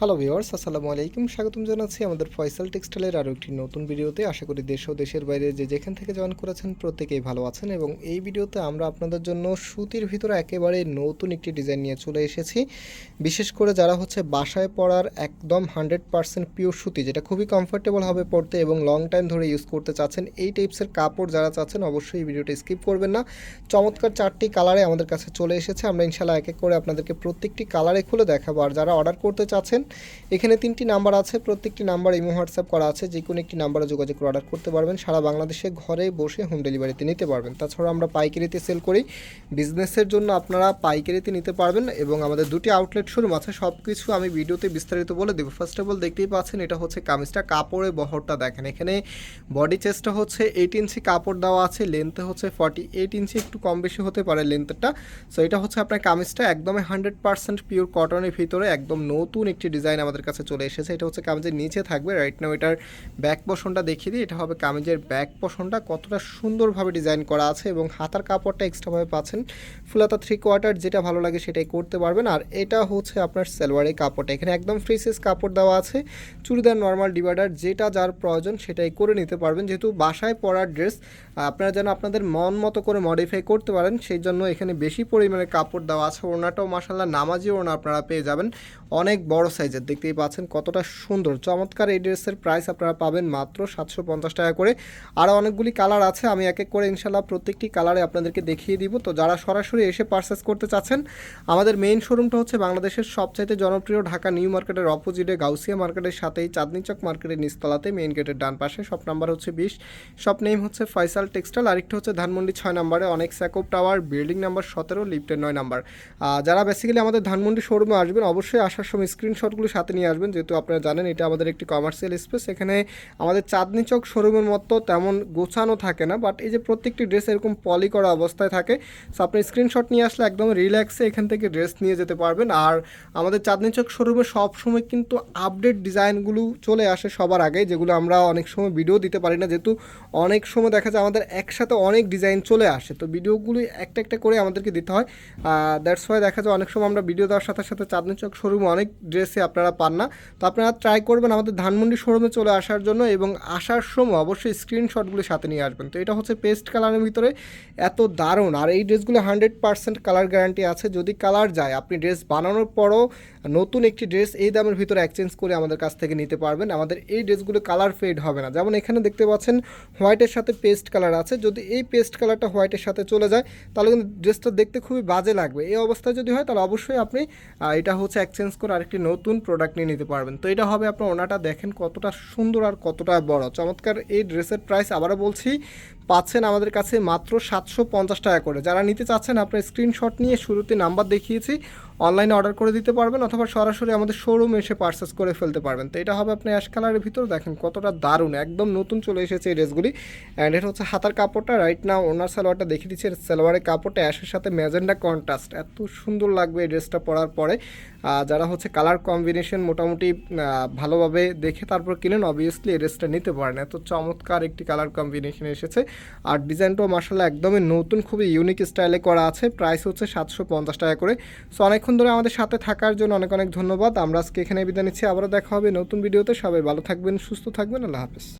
Hello viewers আসসালামু আলাইকুম। স্বাগতম জানাচ্ছি আমাদের ফয়সাল টেক্সটাইলের আরও একটি নতুন ভিডিওতে। আশা করি দেশ ও দেশের বাইরে যে যেখান থেকে জয়েন করেছেন প্রত্যেকেই ভালো আছেন এবং এই ভিডিওতে আমরা আপনাদের জন্য সুতির ভিতরে একেবারে নতুন একটি ডিজাইন নিয়ে চলে এসেছি। বিশেষ করে যারা হচ্ছে বাসায় পরার একদম হান্ড্রেড পার্সেন্ট পিওর সুতি, যেটা খুবই কমফোর্টেবল হবে পড়তে এবং লং টাইম ধরে ইউজ করতে চাচ্ছেন, এই টাইপসের কাপড় যারা চাচ্ছেন অবশ্যই এই ভিডিওটা স্কিপ করবেন না। চমৎকার চারটি কালারে আমাদের কাছে চলে এসেছে। আমরা ইনশাল্লাহ এক এক করে আপনাদেরকে প্রত্যেকটি কালারে খুলে দেখাবো। আর যারা অর্ডার করতে চাচ্ছেন এখানে তিনটি নাম্বার আছে, প্রত্যেকটি নাম্বার ইমো হোয়াটসঅ্যাপ করা আছে, যে কোনো একটি নাম্বারে যোগাযোগ করে অর্ডার করতে পারবেন। সারা বাংলাদেশে ঘরে বসে হোম ডেলিভারিতে নিতে পারবেন। তাছাড়া আমরা পাইকারিতে সেল করি। বিজনেসের জন্য আপনারা পাইকারিতে নিতে পারবেন এবং আমাদের দুটি আউটলেট শোরুম আছে সব কিছু আমি ভিডিওতে বিস্তারিত বলে দেবো। ফার্স্ট অফ অল দেখতেই পাচ্ছেন, এটা হচ্ছে কামিজটা। কাপড়ের বহরটা দেখেন, এখানে বডি চেস্টটা হচ্ছে এইট ইঞ্চি কাপড় দেওয়া আছে লেন্থে হচ্ছে ফর্টি এইট ইঞ্চি একটু কম বেশি হতে পারে লেন্থটা সো এটা হচ্ছে আপনার কামিজটা, একদমই হান্ড্রেড পার্সেন্ট পিওর কটনের ভিতরে, একদম নতুন একটি ডিজাইন আমাদের কাছে চলে এসেছে। এটা হচ্ছে কামিজের নিচে থাকবে। রাইট নাও এটার ব্যাক পোষণটা দেখিয়ে দিই। এটা হবে কামিজের ব্যাক পোষণটা কতটা সুন্দরভাবে ডিজাইন করা আছে এবং হাতার কাপড়টা এক্সট্রাভাবে পাচ্ছেন। ফুলাতা থ্রি কোয়ার্টার যেটা ভালো লাগে সেটাই করতে পারবেন। আর এটা হচ্ছে আপনার সালোয়ারের কাপড়টা। এখানে একদম ফ্রি সাইজ কাপড় দেওয়া আছে। চুড়িদার নর্মাল ডিভাইডার যেটা যার প্রয়োজন সেটাই করে নিতে পারবেন। যেহেতু বাসায় পরার ড্রেস আপনারা যেন আপনাদের মন মতো করে মডিফাই করতে পারেন সেই জন্য এখানে বেশি পরিমাণে কাপড় দেওয়া আছে। ওনাটাও মাসাল্লাহ নামাজি ওনা আপনারা পেয়ে যাবেন। অনেক বড় সাইজের দেখতেই পাচ্ছেন কতটা সুন্দর। চমৎকার এই ড্রেসের প্রাইস আপনারা পাবেন মাত্র সাতশো পঞ্চাশ টাকা করে। আরও অনেকগুলি কালার আছে, আমি এক এক করে ইনশাল্লাহ প্রত্যেকটি কালারে আপনাদেরকে দেখিয়ে দিব। তো যারা সরাসরি এসে পারচেস করতে চাচ্ছেন, আমাদের মেইন শোরুমটা হচ্ছে বাংলাদেশের সবচাইতে জনপ্রিয় ঢাকা নিউ মার্কেটের অপোজিটে গাউসিয়া মার্কেটের সাথেই চাঁদনি চক মার্কেটের নিচতলাতে মেইন গেটের ডান পাশে। শপ নাম্বার হচ্ছে বিশ। শপ নেম হচ্ছে ফয়সাল টেক্সটাইল আরেকটা হচ্ছে ধানমন্ডি ছয় নম্বরে, অনেক স্যাকোপ টাওয়ার বিল্ডিং নাম্বার সতেরো লিফটের নয় নাম্বার। যারা বেসিক্যালি আমাদের ধানমন্ডি শোরুমে আসবেন, অবশ্যই আসার সময় স্ক্রিনশটগুলো সাথে নিয়ে আসবেন, যেহেতু আপনারা জানেন এটা আমাদের একটি কমার্শিয়াল স্পেস এখানে আমাদের চাঁদনি চক শোরুমের মতো তেমন গোছানো থাকে না বাট এই যে প্রত্যেকটি ড্রেস এরকম পলি করা অবস্থায় থাকে সো আপনি স্ক্রিনশট নিয়ে আসলে একদম রিল্যাক্সে এখান থেকে ড্রেস নিয়ে যেতে পারবেন, আর আমাদের চাঁদনি চক শোরুমে সবসময় কিন্তু আপডেট ডিজাইনগুলো চলে আসে সবার আগে, যেগুলো আমরা অনেক সময় ভিডিও দিতে পারি না, যেহেতু অনেক সময় দেখা যায় আমাদের একসাথে অনেক ডিজাইন চলে আসে, তো ভিডিওগুলি একটা একটা করে আমাদেরকে দিতে হয় দ্যাটস ওয়াই দেখা যায় অনেক সময় আমরা ভিডিও দেওয়ার সাথে সাথে চাঁদনি চক শোরুমে অনেক ড্রেসে আপনারা পান না। তো আপনারা ট্রাই করবেন আমাদের ধানমন্ডি শোরুমে চলে আসার জন্য এবং আসার সময় অবশ্যই স্ক্রিনশটগুলো সাথে নিয়ে আসবেন। তো এটা হচ্ছে পেস্ট কালারের ভিতরে এত দারুণ। আর এই ড্রেসগুলো হান্ড্রেড পার্সেন্ট কালার গ্যারান্টি আছে। যদি কালার যায়, আপনি ড্রেস বানানোর পরও নতুন একটি ড্রেস এই দামের ভিতরে এক্সচেঞ্জ করে আমাদের কাছ থেকে নিতে পারবেন। আমাদের এই ড্রেসগুলো কালার ফেড হবে না। যেমন এখানে দেখতে পাচ্ছেন হোয়াইটের সাথে পেস্ট কালার আছে। যদি এই পেস্ট কালারটা হোয়াইটের সাথে চলে যায়, তাহলে কিন্তু ড্রেসটা দেখতে খুবই বাজে লাগবে। এই অবস্থায় যদি হয়, তাহলে অবশ্যই আপনি এটা হচ্ছে এক্সচেঞ্জ করে আরেকটি নতুন প্রোডাক্ট নিয়ে নিতে পারবেন। তো এটা হবে আপনার ওনাটা দেখেন কতটা সুন্দর আর কতটা বড়। চমৎকার এই ড্রেসের প্রাইস আবারও বলছি পাচ্ছেন আমাদের কাছে মাত্র সাতশো পঞ্চাশ টাকা করে। যারা নিতে চাচ্ছেন, আপনার স্ক্রিনশট নিয়ে শুরুতে নাম্বার দেখিয়েছি অনলাইনে অর্ডার করে দিতে পারবেন অথবা সরাসরি আমাদের শোরুমে এসে পার্সেস করে ফেলতে পারবেন। তো এটা হবে আপনি অ্যাশ কালারের ভিতর, দেখেন কতটা দারুণ, একদম নতুন চলে এসেছে এই ড্রেসগুলি অ্যান্ড এটা হচ্ছে হাতার কাপড়টা রাইট না ওনার সালোয়ারটা দেখিয়ে দিচ্ছে সালোয়ারের কাপড়টা অ্যাশের সাথে ম্যাজেন্ডা কন্ট্রাস্ট এত সুন্দর লাগবে এই ড্রেসটা পরার পরে। যারা হচ্ছে কালার কম্বিনেশন মোটামুটি ভালোভাবে দেখে তারপর কিনেন অবভিয়াসলি এই ড্রেসটা নিতে পারেন। এত চমৎকার একটি কালার কম্বিনেশন এসেছে। আর ডিজাইনটাও মার্শাল্লাহ একদমই নতুন, খুবই ইউনিক স্টাইলে করা আছে। প্রাইস হচ্ছে সাতশো পঞ্চাশ টাকা করে। সো অনেকক্ষণ ধরে আমাদের সাথে থাকার জন্য অনেক অনেক ধন্যবাদ। আমরা আজকে এখানে বিদায় নিচ্ছি। আবারও দেখা হবে নতুন ভিডিওতে সবাই ভালো থাকবেন, সুস্থ থাকবেন। আল্লাহ হাফেজ।